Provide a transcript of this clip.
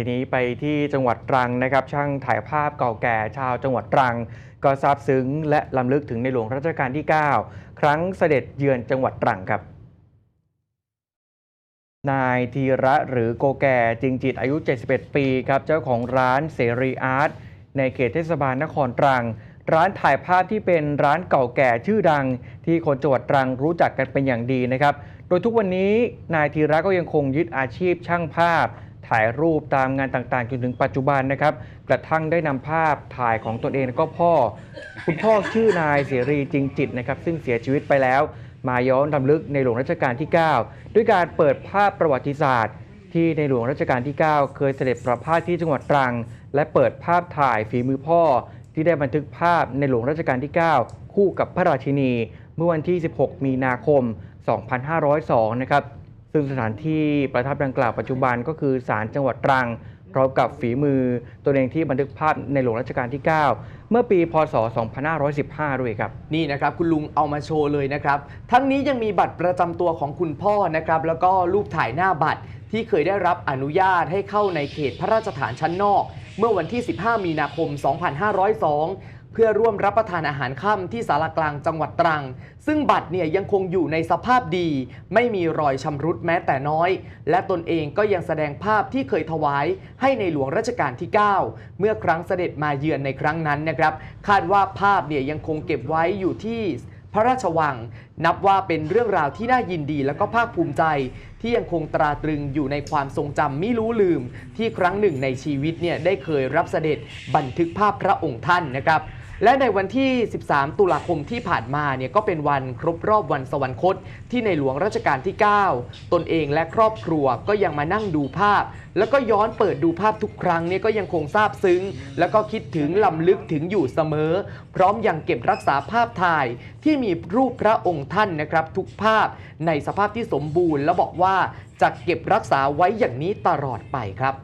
ทีนี้ไปที่จังหวัดตรังนะครับ ช่างถ่ายภาพเก่าแก่ชาวจังหวัดตรัง ก็ซาบซึ้ง และลำลึกถึงในหลวงรัชกาลที่ 9 ครั้งเสด็จเยือนจังหวัดตรังครับ นายธีระหรือโกแก่จริงจิตอายุ 71 ปีครับ เจ้าของร้านเสรีอาร์ตในเขตเทศบาลนครตรัง ร้านถ่ายภาพที่เป็นร้านเก่าแก่ชื่อดัง ที่คนจังหวัดตรังรู้จักกันเป็นอย่างดีนะครับ โดยทุกวันนี้นายธีระก็ยังคงยึดอาชีพช่างภาพ ถ่ายรูปตามงานต่างๆจนถึงปัจจุบันนะครับ กระทั่งได้นำภาพถ่ายของตนเองแล้วก็พ่อ คุณพ่อชื่อนายเสรีจริงจิตนะครับ ซึ่งเสียชีวิตไปแล้ว มาย้อนรำลึกในหลวงรัชกาลที่ 9 ด้วยการเปิดภาพประวัติศาสตร์ ที่ในหลวงรัชกาลที่ 9 เคยเสด็จประพาสที่จังหวัดตรัง และเปิดภาพถ่ายฝีมือพ่อ ที่ได้บันทึกภาพในหลวงรัชกาลที่ 9 คู่กับพระราชินี เมื่อวันที่ 16 มีนาคม 2502 นะครับ ซึ่งสถานที่ประทับดังกล่าวปัจจุบันก็คือศาลจังหวัดตรังพร้อมกับฝีมือตัวเองที่บันทึกภาพในหลวงรัชกาลที่ 9 เมื่อปี พศ 2515 ด้วยครับ นี่นะครับ คุณลุงเอามาโชว์เลยนะครับ ทั้งนี้ยังมีบัตรประจำตัวของคุณพ่อนะครับ แล้วก็รูปถ่ายหน้าบัตรที่เคยได้รับอนุญาตให้เข้าในเขตพระราชฐานชั้นนอก เมื่อวันที่ 15 มีนาคม 2502 พื่อร่วมรับประทานอาหารค่ำที่สารกลางจังหวัดตรัง ซึ่งบัตรเนี่ยยังคงอยู่ในสภาพดี ไม่มีรอยชำรุดแม้แต่น้อย และตนเองก็ยังแสดงภาพที่เคยถวายให้ในหลวงรัชกาลที่ 9 เมื่อครั้งเสด็จมาเยือนในครั้งนั้นนะครับ คาดว่าภาพเนี่ยยังคงเก็บไว้อยู่ที่พระราชวัง นับว่าเป็นเรื่องราวที่น่ายินดีและก็ภาคภูมิใจ ที่ยังคงตราตรึงอยู่ในความทรงจำไม่รู้ลืม ที่ครั้งหนึ่งในชีวิตเนี่ยได้เคยรับเสด็จบันทึกภาพพระองค์ท่านนะครับ และในวันที่ 13 ตุลาคมที่ผ่านมาเนี่ยก็เป็นวันครบรอบวันสวรรคต ที่ในหลวงรัชกาลที่ 9 ตนเองและครอบครัวก็ยังมานั่งดูภาพ แล้วก็ย้อนเปิดดูภาพทุกครั้งเนี่ยก็ยังคงซาบซึ้ง แล้วก็คิดถึงลำลึกถึงอยู่เสมอ พร้อมยังเก็บรักษาภาพถ่ายที่มีรูปพระองค์ท่านนะครับ ทุกภาพในสภาพที่สมบูรณ์ และบอกว่าจะเก็บรักษาไว้อย่างนี้ตลอดไปครับ